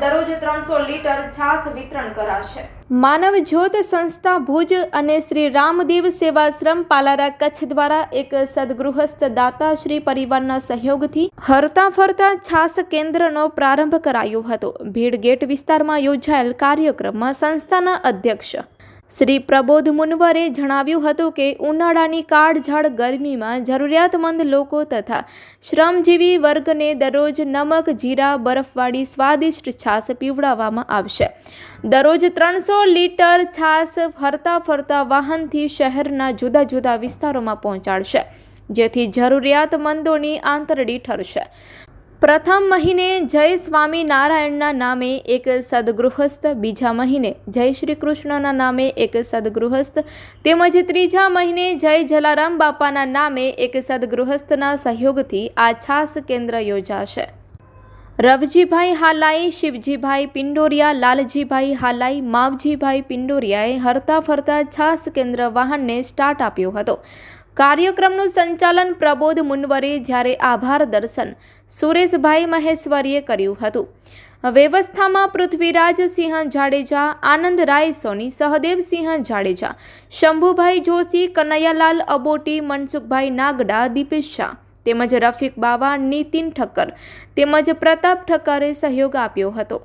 દરરોજ ત્રણસો લીટર છાસ વિતરણ કરાશે. માનવ જ્યોત સંસ્થા ભુજ અને શ્રી રામદેવ સેવાશ્રમ પાલારા કચ્છ દ્વારા એક સદગૃહસ્થ દાતાશ્રી પરિવારના સહયોગથી હરતા ફરતા છાસ કેન્દ્રનો પ્રારંભ કરાયો હતો. ભીડ ગેટ વિસ્તારમાં યોજાયેલ કાર્યક્રમમાં સંસ્થાના અધ્યક્ષ શ્રી પ્રબોધ મુનવરે જણાવ્યું હતું કે, ઉનાળાની કાળઝાળ ગરમીમાં જરૂરિયાતમંદ લોકો તથા શ્રમજીવી વર્ગને દરરોજ નમક, જીરા, બરફવાળી સ્વાદિષ્ટ છાશ પીવડાવવામાં આવશે. દરરોજ ત્રણસો લીટર છાશ ફરતા ફરતા વાહનથી શહેરના જુદા જુદા વિસ્તારોમાં પહોંચાડશે, જેથી જરૂરિયાતમંદોની આંતરડી ઠરશે. પ્રથમ મહિને જય સ્વામી નારાયણના નામે એક સદગૃહસ્થ, બીજા મહિને જય શ્રી કૃષ્ણના નામે એક સદગૃહસ્થ, તેમજ ત્રીજા મહિને જય જલારામ બાપાના નામે એક સદગૃહસ્થના સહયોગથી આ છાસ કેન્દ્ર યોજાશે. રવજીભાઈ હાલાઈ, શિવજીભાઈ પિંડોરિયા, લાલજીભાઈ હાલાઈ, માવજીભાઈ પિંડોરિયાએ હરતા ફરતા છાસ કેન્દ્ર વાહનને સ્ટાર્ટ આપ્યો હતો. કાર્યક્રમનું સંચાલન પ્રબોધ મુનવરે જ્યારે આભાર દર્શન સુરેશભાઈ મહેશ્વરીએ કર્યું હતું. વ્યવસ્થામાં પૃથ્વીરાજસિંહ જાડેજા આનંદરાય સોની સહદેવસિંહ જાડેજા, શંભુભાઈ જોશી, કનૈયાલાલ અબોટી, મનસુખભાઈ નાગડા, દીપેશ શાહ તેમજ રફીક બાવા, નીતિન ઠક્કર તેમજ પ્રતાપ ઠક્કરે સહયોગ આપ્યો હતો.